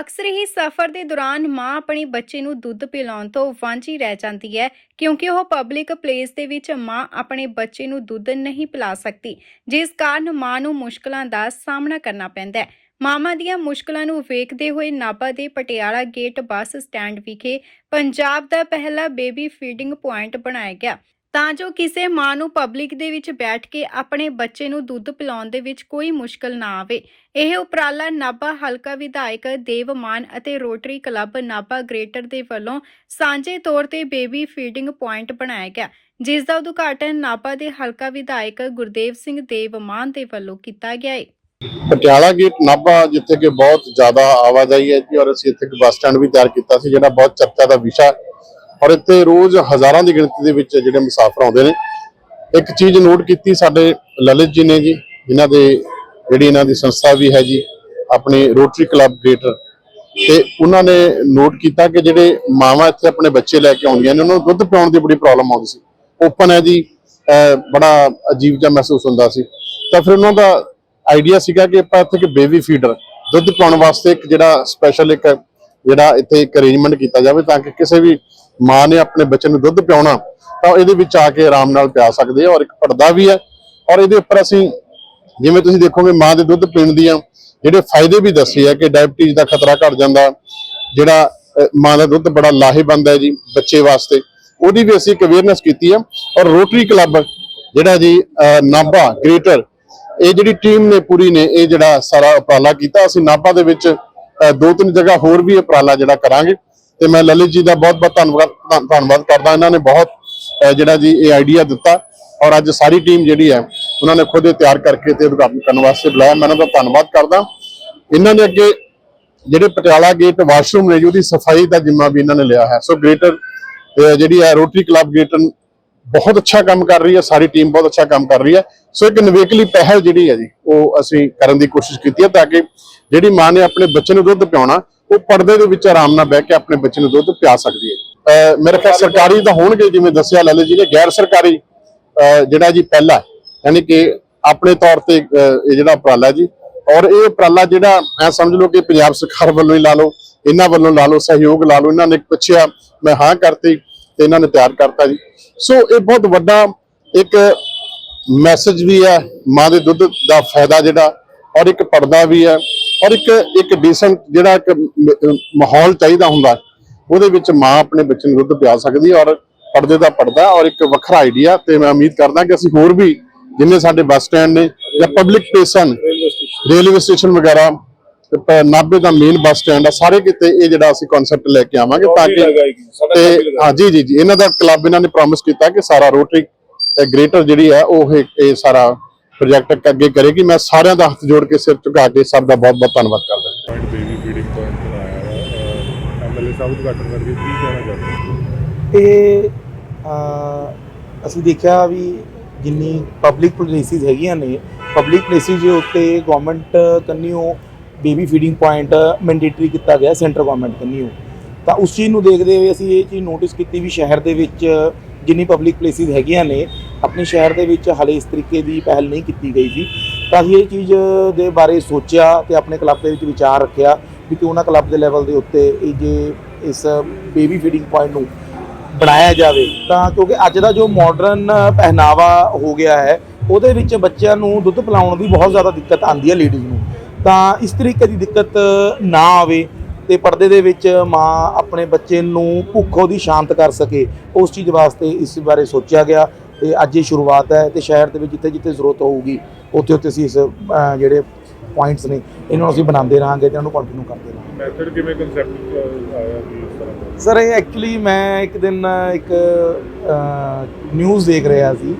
ਅਕਸਰ ਹੀ ਸਫ਼ਰ ਦੇ ਦੌਰਾਨ ਮਾਂ ਆਪਣੇ ਬੱਚੇ ਨੂੰ ਦੁੱਧ ਪਿਲਾਉਣ ਤੋਂ ਵਾਂਝੀ ਰਹਿ ਜਾਂਦੀ ਹੈ, ਕਿਉਂਕਿ ਉਹ ਪਬਲਿਕ ਪਲੇਸ ਦੇ ਵਿੱਚ ਮਾਂ ਆਪਣੇ ਬੱਚੇ ਨੂੰ ਦੁੱਧ ਨਹੀਂ ਪਿਲਾ ਸਕਦੀ, ਜਿਸ ਕਾਰਨ ਮਾਂ ਨੂੰ ਮੁਸ਼ਕਲਾਂ ਦਾ ਸਾਹਮਣਾ ਕਰਨਾ ਪੈਂਦਾ ਹੈ। ਮਾਮਾ ਦੀਆਂ ਮੁਸ਼ਕਲਾਂ ਨੂੰ ਵੇਖਦੇ ਹੋਏ ਨਾਭਾ ਦੇ ਪਟਿਆਲਾ ਗੇਟ ਬੱਸ ਸਟੈਂਡ ਵਿਖੇ ਪੰਜਾਬ ਦਾ ਪਹਿਲਾ ਬੇਬੀ ਫੀਡਿੰਗ ਪੁਆਇੰਟ ਬਣਾਇਆ ਗਿਆ। ਤਾਂ ਜੋ ਕਿਸੇ ਮਾਂ ਨੂੰ ਪਬਲਿਕ ਦੇ ਵਿੱਚ ਬੈਠ ਕੇ ਆਪਣੇ ਬੱਚੇ ਨੂੰ ਦੁੱਧ ਪਿਲਾਉਣ ਦੇ ਵਿੱਚ ਕੋਈ ਮੁਸ਼ਕਲ ਨਾ ਆਵੇ। ਇਹ ਉਪਰਾਲਾ ਨਾਭਾ ਹਲਕਾ ਵਿਧਾਇਕ ਦੇਵਮਾਨ ਅਤੇ ਰੋਟਰੀ ਕਲੱਬ ਨਾਭਾ ਗ੍ਰੇਟਰ ਦੇ ਵੱਲੋਂ ਸਾਂਝੇ ਤੌਰ ਤੇ ਬੇਬੀ ਫੀਡਿੰਗ ਪੁਆਇੰਟ ਬਣਾਇਆ ਗਿਆ, ਜਿਸ ਦਾ ਉਦਘਾਟਨ ਨਾਭਾ ਦੇ ਹਲਕਾ ਵਿਧਾਇਕ ਗੁਰਦੇਵ ਸਿੰਘ ਦੇਵਮਾਨ ਦੇ ਵੱਲੋਂ ਕੀਤਾ ਗਿਆ ਹੈ ਪਟਿਆਲਾ ਗੇਟ ਨਾਭਾ ਜਿੱਥੇ ਕਿ ਬਹੁਤ ਜ਼ਿਆਦਾ ਆਵਾਜਾਈ ਹੈ ਜੀ, ਔਰ ਅਸੀਂ ਇੱਥੇ ਇੱਕ ਬੱਸ ਸਟੈਂਡ ਵੀ ਤਿਆਰ ਕੀਤਾ ਸੀ, ਜਿਹੜਾ ਬਹੁਤ ਚਰਚਾ ਦਾ ਵਿਸ਼ਾ ਔਰ ਇੱਥੇ ਰੋਜ਼ ਹਜ਼ਾਰਾਂ ਦੀ ਗਿਣਤੀ ਦੇ ਵਿੱਚ ਜਿਹੜੇ ਮੁਸਾਫਰ ਆਉਂਦੇ ਨੇ। ਇੱਕ ਚੀਜ਼ ਨੋਟ ਕੀਤੀ ਸਾਡੇ ਲਲਿਤ ਜੀ ਨੇ ਜੀ ਇਹਨਾਂ ਦੇ ਜਿਹੜੀ ਇਹਨਾਂ ਦੀ ਸੰਸਥਾ ਵੀ ਹੈ ਜੀ, ਆਪਣੀ ਰੋਟਰੀ ਕਲੱਬ ਗ੍ਰੇਟਰ ਤੇ ਉਹਨਾਂ ਨੇ ਨੋਟ ਕੀਤਾ ਕਿ ਜਿਹੜੇ ਮਾਵਾਂ ਇੱਥੇ ਆਪਣੇ ਬੱਚੇ ਲੈ ਕੇ ਆਉਂਦੀਆਂ ਨੇ, ਉਹਨਾਂ ਨੂੰ ਦੁੱਧ ਪਿਆਉਣ ਦੀ ਬੜੀ ਪ੍ਰੋਬਲਮ ਆਉਂਦੀ ਸੀ। ਓਪਨ ਹੈ ਜੀ ਬੜਾ ਅਜੀਬ ਜਿਹਾ ਮਹਿਸੂਸ ਹੁੰਦਾ ਸੀ। ਤਾਂ ਫਿਰ ਉਹਨਾਂ ਦਾ ਆਈਡੀਆ ਸੀਗਾ ਕਿ ਆਪਾਂ ਇੱਥੇ ਇੱਕ ਬੇਬੀ ਫੀਡਰ ਦੁੱਧ ਪਾਉਣ ਵਾਸਤੇ ਇੱਕ ਜਿਹੜਾ ਸਪੈਸ਼ਲ ਇੱਕ ਜਿਹੜਾ ਇੱਥੇ ਇੱਕ ਅਰੇਂਜਮੈਂਟ ਕੀਤਾ ਜਾਵੇ ਤਾਂ ਕਿ ਕਿਸੇ ਵੀ ਮਾਂ ਨੇ ਆਪਣੇ ਬੱਚੇ ਨੂੰ ਦੁੱਧ ਪਿਆਉਣਾ, ਤਾਂ ਇਹਦੇ ਵਿੱਚ ਆ ਕੇ ਆਰਾਮ ਨਾਲ ਪਿਆ ਸਕਦੇ ਆ ਔਰ ਇੱਕ ਪਰਦਾ ਵੀ ਹੈ। ਔਰ ਇਹਦੇ ਉੱਪਰ ਅਸੀਂ ਜਿਵੇਂ ਤੁਸੀਂ ਦੇਖੋਗੇ ਮਾਂ ਦੇ ਦੁੱਧ ਪੀਣ ਦੀਆਂ ਜਿਹੜੇ ਫਾਇਦੇ ਵੀ ਦੱਸੇ ਆ ਕਿ ਡਾਇਬਟੀਜ਼ ਦਾ ਖਤਰਾ ਘਟ ਜਾਂਦਾ, ਜਿਹੜਾ ਮਾਂ ਦਾ ਦੁੱਧ ਬੜਾ ਲਾਹੇਵੰਦ ਹੈ ਜੀ ਬੱਚੇ ਵਾਸਤੇ। ਉਹਦੀ ਵੀ ਅਸੀਂ ਇੱਕ ਅਵੇਅਰਨੈਸ ਕੀਤੀ ਆ। ਔਰ ਰੋਟਰੀ ਕਲੱਬ ਜਿਹੜਾ ਜੀ ਨਾਭਾ ਗ੍ਰੇਟਰ ਇਹ ਜਿਹੜੀ ਟੀਮ ਨੇ ਪੂਰੀ ਨੇ, ਇਹ ਜਿਹੜਾ ਸਾਰਾ ਉਪਰਾਲਾ ਕੀਤਾ। ਅਸੀਂ ਨਾਭਾ ਦੇ ਵਿੱਚ ਦੋ ਤਿੰਨ ਜਗ੍ਹਾ ਹੋਰ ਵੀ ਇਹ ਉਪਰਾਲਾ ਜਿਹੜਾ ਕਰਾਂਗੇ। ਤੇ ਮੈਂ ਲਲਿਤ ਜੀ ਦਾ ਬਹੁਤ ਬਹੁਤ ਧੰਨਵਾਦ, ਧੰਨ- ਧੰਨਵਾਦ ਕਰਦਾ। ਇਹਨਾਂ ਨੇ ਬਹੁਤ ਜਿਹੜਾ ਜੀ ਇਹ ਆਈਡੀਆ ਦਿੱਤਾ ਔਰ ਅੱਜ ਸਾਰੀ ਟੀਮ ਜਿਹੜੀ ਹੈ, ਉਹਨਾਂ ਨੇ ਖੁਦ ਤਿਆਰ ਕਰਕੇ ਤੇ ਉਦਘਾਟਨ ਕਰਨ ਵਾਸਤੇ ਬੁਲਾਇਆ। ਮੈਂ ਇਹਨਾਂ ਦਾ ਧੰਨਵਾਦ ਕਰਦਾ। ਇਹਨਾਂ ਨੇ ਅੱਗੇ ਜਿਹੜੇ ਪਟਿਆਲਾ ਗੇਟ ਵਾਸ਼ਰੂਮ ਨੇ ਜੀ, ਉਹਦੀ ਸਫ਼ਾਈ ਦਾ ਜ਼ਿੰਮਾ ਵੀ ਇਹਨਾਂ ਨੇ ਲਿਆ ਹੈ। ਸੋ ਗ੍ਰੇਟਰ ਜਿਹੜੀ ਹੈ ਰੋਟਰੀ ਕਲੱਬ ਗ੍ਰੇਟਰ ਬਹੁਤ ਅੱਛਾ ਕੰਮ ਕਰ ਰਹੀ ਹੈ, ਸਾਰੀ ਟੀਮ ਬਹੁਤ ਅੱਛਾ ਕੰਮ ਕਰ ਰਹੀ ਹੈ। ਸੋ ਇੱਕ ਨਿਵੇਕਲੀ ਪਹਿਲ ਜਿਹੜੀ ਹੈ ਜੀ, ਉਹ ਅਸੀਂ ਕਰਨ ਦੀ ਕੋਸ਼ਿਸ਼ ਕੀਤੀ ਹੈ ਤਾਂ ਕਿ ਜਿਹੜੀ ਮਾਂ ਨੇ ਆਪਣੇ ਬੱਚੇ ਨੂੰ ਦੁੱਧ ਪਿਆਉਣਾ ਉਹ ਪਰਦੇ ਦੇ ਵਿੱਚ ਆਰਾਮ ਨਾਲ ਬਹਿ ਕੇ ਆਪਣੇ ਬੱਚੇ ਨੂੰ ਦੁੱਧ ਪਿਆ ਸਕਦੀ ਹੈ। ਅਹ ਮੇਰੇ ਖਿਆਲ ਸਰਕਾਰੀ ਤਾਂ ਹੋਣਗੇ ਜਿਵੇਂ ਦੱਸਿਆ ਲਲਿਤ ਜੀ ਨੇ ਗੈਰ ਸਰਕਾਰੀ ਜਿਹੜਾ ਜੀ ਪਹਿਲਾ ਹੈ, ਯਾਨੀ ਕਿ ਆਪਣੇ ਤੌਰ ਤੇ ਇਹ ਜਿਹੜਾ ਉਪਰਾਲਾ ਜੀ ਔਰ ਇਹ ਉਪਰਾਲਾ ਜਿਹੜਾ ਮੈਂ ਸਮਝ ਲਓ ਕਿ ਪੰਜਾਬ ਸਰਕਾਰ ਵੱਲੋਂ ਹੀ ਲਾ ਲਓ ਇਹਨਾਂ ਵੱਲੋਂ ਲਾ ਲਓ ਸਹਿਯੋਗ ਲਾ ਲਓ ਇਹਨਾਂ ਨੇ ਪੁੱਛਿਆ ਮੈਂ ਹਾਂ ਕਰਤੀ ਤੇ ਇਹਨਾਂ ਨੇ ਤਿਆਰ ਕਰਤਾ ਜੀ। ਸੋ ਇਹ ਬਹੁਤ ਵੱਡਾ ਇੱਕ ਮੈਸੇਜ ਵੀ ਹੈ ਮਾਂ ਦੇ ਦੁੱਧ ਦਾ ਫਾਇਦਾ ਜਿਹੜਾ ਔਰ ਇੱਕ ਪਰਦਾ ਵੀ ਹੈ ਔਰ ਇੱਕ ਇੱਕ ਡੀਸੈਂਟ ਜਿਹੜਾ ਇੱਕ ਮਾਹੌਲ ਚਾਹੀਦਾ ਹੁੰਦਾ ਉਹਦੇ ਵਿੱਚ ਮਾਂ ਆਪਣੇ ਬੱਚੇ ਨੂੰ ਦੁੱਧ ਪਿਆ ਸਕਦੀ ਔਰ ਪਰਦੇ ਦਾ ਪਰਦਾ ਔਰ ਇੱਕ ਵੱਖਰਾ ਆਈਡੀਆ ਤੇ ਮੈਂ ਉਮੀਦ ਕਰਦਾ ਕਿ ਅਸੀਂ ਹੋਰ ਵੀ ਜਿੰਨੇ ਸਾਡੇ ਬੱਸ ਸਟੈਂਡ ਨੇ ਜਾਂ ਪਬਲਿਕ ਪਲੇਸਾਂ ਨੇ ਰੇਲਵੇ ਸਟੇਸ਼ਨ ਵਗੈਰਾ ਨਾਭੇ ਦਾ ਮੇਨ ਬੱਸ ਸਟੈਂਡ ਆ ਸਾਰੇ ਕਿਤੇ ਇਹ ਜਿਹੜਾ ਅਸੀਂ ਕਨਸੈਪਟ ਲੈ ਕੇ ਆਵਾਂਗੇ ਤਾਂ ਕਿ ਤੇ ਹਾਂ ਜੀ ਜੀ ਜੀ ਇਹਨਾਂ ਦਾ ਕਲੱਬ ਇਹਨਾਂ ਨੇ ਪ੍ਰੋਮਿਸ ਕੀਤਾ ਕਿ ਸਾਰਾ ਰੋਟਰੀ ਗ੍ਰੇਟਰ ਜਿਹੜੀ ਹੈ ਉਹ ਇਹ ਸਾਰਾ ਪ੍ਰੋਜੈਕਟ ਅੱਗੇ ਕਰੇਗੀ। ਮੈਂ ਸਾਰਿਆਂ ਦਾ ਹੱਥ ਜੋੜ ਕੇ ਸਿਰ ਝੁਕਾ ਕੇ ਸਭ ਦਾ ਬਹੁਤ ਬਹੁਤ ਧੰਨਵਾਦ ਕਰਦਾ ਪੁਆਇੰਟ ਬੇਬੀ ਫੀਡਿੰਗ ਪੁਆਇੰਟ ਬਣਾਇਆ ਹੈ ਐਮਐਲਏ ਸਾਹਿਬ ਉਦਘਾਟਨ ਕਰਕੇ ਕੀ ਕਹਿਣਾ ਚਾਹੁੰਦੇ ਹੋ? ਇਹ ਅਹ, ਅਸੀਂ ਦੇਖਿਆ ਵੀ ਜਿੰਨੀ ਪਬਲਿਕ ਪਲੇਸਿਸ ਹੈਗੀਆਂ ਨੇ ਪਬਲਿਕ ਪਲੇਸਿਸ ਦੇ ਉੱਤੇ ਗਵਰਨਮੈਂਟ ਕੰਨਿਓ ਬੇਬੀ ਫੀਡਿੰਗ ਪੁਆਇੰਟ ਮੈਂਡੇਟਰੀ ਕੀਤਾ ਗਿਆ ਸੈਂਟਰ ਗਵਰਨਮੈਂਟ ਕੰਨਿਓ। ਤਾਂ ਉਸ ਚੀਜ਼ ਨੂੰ ਦੇਖਦੇ ਹੋਏ ਅਸੀਂ ਇਹ ਚੀਜ਼ ਨੋਟਿਸ ਕੀਤੀ ਵੀ ਸ਼ਹਿਰ ਦੇ ਵਿੱਚ ਜਿੰਨੀ ਪਬਲਿਕ ਪਲੇਸਿਸ ਹੈਗੀਆਂ ਨੇ ਆਪਣੇ ਸ਼ਹਿਰ ਦੇ ਵਿੱਚ ਹਲੇ ਇਸ ਤਰੀਕੇ ਦੀ ਪਹਿਲ ਨਹੀਂ ਕੀਤੀ ਗਈ ਸੀ। ਤਾਂ ਅਸੀਂ ਇਹ ਚੀਜ਼ ਦੇ ਬਾਰੇ ਸੋਚਿਆ ਤੇ ਆਪਣੇ ਕਲੱਬ ਦੇ ਵਿੱਚ ਵਿਚਾਰ ਰੱਖਿਆ ਵੀ ਕਿਉਂ ਨਾ ਕਲੱਬ ਦੇ ਲੈਵਲ ਦੇ ਉੱਤੇ ਇਹ ਜੇ ਇਸ ਬੇਬੀ ਫੀਡਿੰਗ ਪੁਆਇੰਟ ਨੂੰ ਬਣਾਇਆ ਜਾਵੇ। ਤਾਂ ਕਿਉਂਕਿ ਅੱਜ ਦਾ ਜੋ ਮਾਡਰਨ ਪਹਿਨਾਵਾ ਹੋ ਗਿਆ ਹੈ, ਉਹਦੇ ਵਿੱਚ ਬੱਚਿਆਂ ਨੂੰ ਦੁੱਧ ਪਿਲਾਉਣ ਦੀ ਬਹੁਤ ਜ਼ਿਆਦਾ ਦਿੱਕਤ ਆਉਂਦੀ ਹੈ ਲੇਡੀਜ਼ ਨੂੰ। ਤਾਂ ਇਸ ਤਰੀਕੇ ਦੀ ਦਿੱਕਤ ਨਾ ਆਵੇ ਤੇ ਪਰਦੇ ਦੇ ਵਿੱਚ ਮਾਂ ਆਪਣੇ ਬੱਚੇ ਨੂੰ ਭੁੱਖ ਉਹਦੀ ਸ਼ਾਂਤ ਕਰ ਸਕੇ, ਉਸ ਚੀਜ਼ ਵਾਸਤੇ ਇਸ ਬਾਰੇ ਸੋਚਿਆ ਗਿਆ। ਤੇ ਅੱਜ ਇਹ ਸ਼ੁਰੂਆਤ ਹੈ ਤੇ ਸ਼ਹਿਰ ਦੇ ਵਿੱਚ ਜਿੱਥੇ ਜਿੱਥੇ ਜ਼ਰੂਰਤ ਹੋਊਗੀ ਉੱਥੇ ਉੱਥੇ ਅਸੀਂ ਇਸ ਜਿਹੜੇ ਪੁਆਇੰਟਸ ਨੇ ਇਹਨਾਂ ਨੂੰ ਅਸੀਂ ਬਣਾਉਂਦੇ ਰਹਾਂਗੇ ਤੇ ਇਹਨਾਂ ਨੂੰ ਕੰਟੀਨਿਊ ਕਰਦੇ ਰਹਾਂਗੇ। ਮੈਥਡ ਕਿਵੇਂ ਕਨਸੈਪਟ ਆਇਆ ਸਰ ਇਹ ਐਕਚੁਅਲੀ ਮੈਂ ਇੱਕ ਦਿਨ ਇੱਕ ਨਿਊਜ਼ ਦੇਖ ਰਿਹਾ ਸੀ।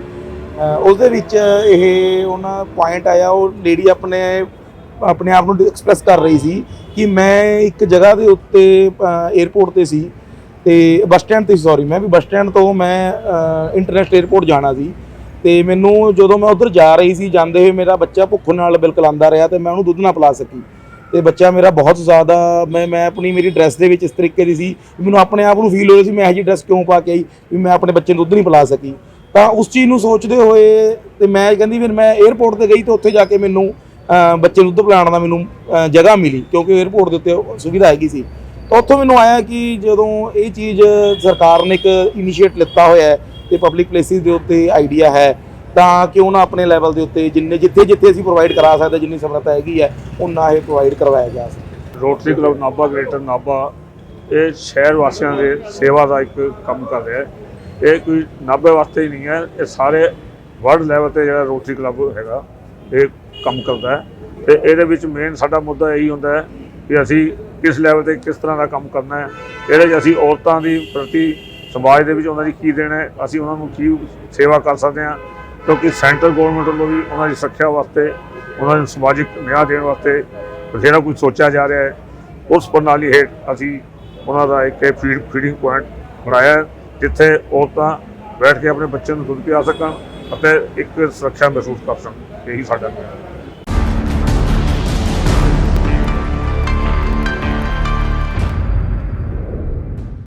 ਉਸ ਦੇ ਵਿੱਚ ਇਹ ਉਹਨਾਂ ਪੁਆਇੰਟ ਆਇਆ ਉਹ ਲੇਡੀ ਆਪਣੇ ਆਪਣੇ ਆਪ ਨੂੰ ਐਕਸਪ੍ਰੈਸ ਕਰ ਰਹੀ ਸੀ ਕਿ ਮੈਂ ਇੱਕ ਜਗ੍ਹਾ ਦੇ ਉੱਤੇ 에어ਪੋਰਟ ਤੇ ਸੀ। ਤੇ ਬੱਸ ਸਟੈਂਡ ਤੇ ਸੌਰੀ ਮੈਂ ਵੀ ਬੱਸ ਸਟੈਂਡ ਤੋਂ ਮੈਂ ਇੰਟਰਨੈਸ਼ਨਲ 에어ਪੋਰਟ ਜਾਣਾ ਸੀ। ਤੇ ਮੈਨੂੰ ਜਦੋਂ ਮੈਂ ਉਧਰ ਜਾ ਰਹੀ ਸੀ, ਜਾਂਦੇ ਹੋਏ ਮੇਰਾ ਬੱਚਾ ਭੁੱਖ ਨਾਲ ਬਿਲਕੁਲ ਆਂਦਾ ਰਿਹਾ ਤੇ ਮੈਂ ਉਹਨੂੰ ਦੁੱਧ ਨਾ ਪਿਲਾ ਸਕੀ। ਤੇ ਬੱਚਾ ਮੇਰਾ ਬਹੁਤ ਜ਼ਿਆਦਾ, ਮੈਂ ਮੈਂ ਆਪਣੀ, ਮੇਰੀ ਡਰੈਸ ਦੇ ਵਿੱਚ ਇਸ ਤਰੀਕੇ ਦੀ ਸੀ ਮੈਨੂੰ ਆਪਣੇ ਆਪ ਨੂੰ ਫੀਲ ਹੋ ਰਿਹਾ ਸੀ ਮੈਂ ਇਹ ਜੀ ਡਰੈਸ ਕਿਉਂ ਪਾ ਕੇ ਆਈ, ਵੀ ਮੈਂ ਆਪਣੇ ਬੱਚੇ ਨੂੰ ਦੁੱਧ ਨਹੀਂ ਪਿਲਾ ਸਕੀ। ਤਾਂ ਉਸ ਚੀਜ਼ ਨੂੰ ਸੋਚਦੇ ਹੋਏ ਤੇ ਮੈਂ ਕਹਿੰਦੀ, ਫਿਰ ਮੈਂ 에어ਪੋਰਟ ਤੇ ਗਈ ਤੇ ਉੱਥੇ ਜਾ ਕੇ ਮੈਨੂੰ ਬੱਚੇ ਨੂੰ ਦੁੱਧ ਪਿਲਾਉਣ ਦਾ ਮੈਨੂੰ ਜਗ੍ਹਾ ਮਿਲੀ ਕਿਉਂਕਿ 에어ਪੋਰਟ ਦੇ ਉੱਤੇ ਸੁਵਿਧਾ ਹੈਗੀ ਸੀ। ਉੱਥੋਂ ਮੈਨੂੰ ਆਇਆ ਕਿ ਜਦੋਂ ਇਹ ਚੀਜ਼ ਸਰਕਾਰ ਨੇ ਇੱਕ ਇਨੀਸ਼ੀਏਟ ਲਿੱਤਾ ਹੋਇਆ ਹੈ ਤੇ ਪਬਲਿਕ ਪਲੇਸਿਸ ਦੇ ਉੱਤੇ ਆਈਡੀਆ ਹੈ, ਤਾਂ ਕਿਉਂ ਨਾ ਆਪਣੇ ਲੈਵਲ ਦੇ ਉੱਤੇ ਜਿੰਨੇ ਜਿੱਥੇ ਜਿੱਥੇ ਅਸੀਂ ਪ੍ਰੋਵਾਈਡ ਕਰਾ ਸਕਦੇ, ਜਿੰਨੀ ਸਮਰੱਥਾ ਹੈਗੀ ਹੈ ਉਹਨਾਂ ਇਹ ਪ੍ਰੋਵਾਈਡ ਕਰਵਾਇਆ ਜਾ ਸਕੇ। Rotary club Nabha greater Nabha, ਇਹ ਸ਼ਹਿਰ ਵਾਸੀਆਂ ਦੇ ਸੇਵਾ ਦਾ ਇੱਕ ਕੰਮ ਕਰ ਰਿਹਾ ਹੈ। ਇਹ ਕੋਈ ਨਾਭੇ ਵਾਸਤੇ ਹੀ ਨਹੀਂ ਹੈ, ਇਹ ਸਾਰੇ ਵਰਲਡ ਲੈਵਲ ਤੇ ਜਿਹੜਾ ਰੋਟਰੀ ਕਲੱਬ ਹੈਗਾ, ਇਹ ਕੰਮ ਕਰਦਾ ਹੈ। ਤੇ ਇਹਦੇ ਵਿੱਚ ਮੇਨ ਸਾਡਾ ਮੁੱਦਾ ਇਹੀ ਹੁੰਦਾ ਹੈ ਕਿ ਅਸੀਂ ਕਿਸ ਲੈਵਲ ਤੇ ਕਿਸ ਤਰ੍ਹਾਂ ਦਾ ਕੰਮ ਕਰਨਾ ਹੈ। ਇਹਦੇ 'ਚ ਅਸੀਂ ਔਰਤਾਂ ਦੀ ਪ੍ਰਤੀ ਸਮਾਜ ਦੇ ਵਿੱਚ ਉਹਨਾਂ ਦੀ ਕੀ ਦੇਣਾ ਹੈ, ਅਸੀਂ ਉਹਨਾਂ ਨੂੰ ਕੀ ਸੇਵਾ ਕਰ ਸਕਦੇ ਹਾਂ। ਕਿਉਂਕਿ ਸੈਂਟਰ ਗਵਰਨਮੈਂਟ ਵੱਲੋਂ ਵੀ ਉਹਨਾਂ ਦੀ ਸੁਰੱਖਿਆ ਵਾਸਤੇ, ਉਹਨਾਂ ਨੂੰ ਸਮਾਜਿਕ ਨਿਆਂ ਦੇਣ ਵਾਸਤੇ ਬਥੇਰਾ ਕੁਝ ਸੋਚਿਆ ਜਾ ਰਿਹਾ ਹੈ। ਉਸ ਪ੍ਰਣਾਲੀ ਹੇਠ ਅਸੀਂ ਉਹਨਾਂ ਦਾ ਇੱਕ ਫੀਡ ਫੀਡਿੰਗ ਪੁਆਇੰਟ ਬਣਾਇਆ ਜਿੱਥੇ ਔਰਤਾਂ ਬੈਠ ਕੇ ਆਪਣੇ ਬੱਚਿਆਂ ਨੂੰ ਦੁੱਧ ਪਿਆ ਸਕਣ ਅਤੇ ਇੱਕ ਸੁਰੱਖਿਆ ਮਹਿਸੂਸ ਕਰ ਸਕਣ। ਇਹੀ ਸਾਡਾ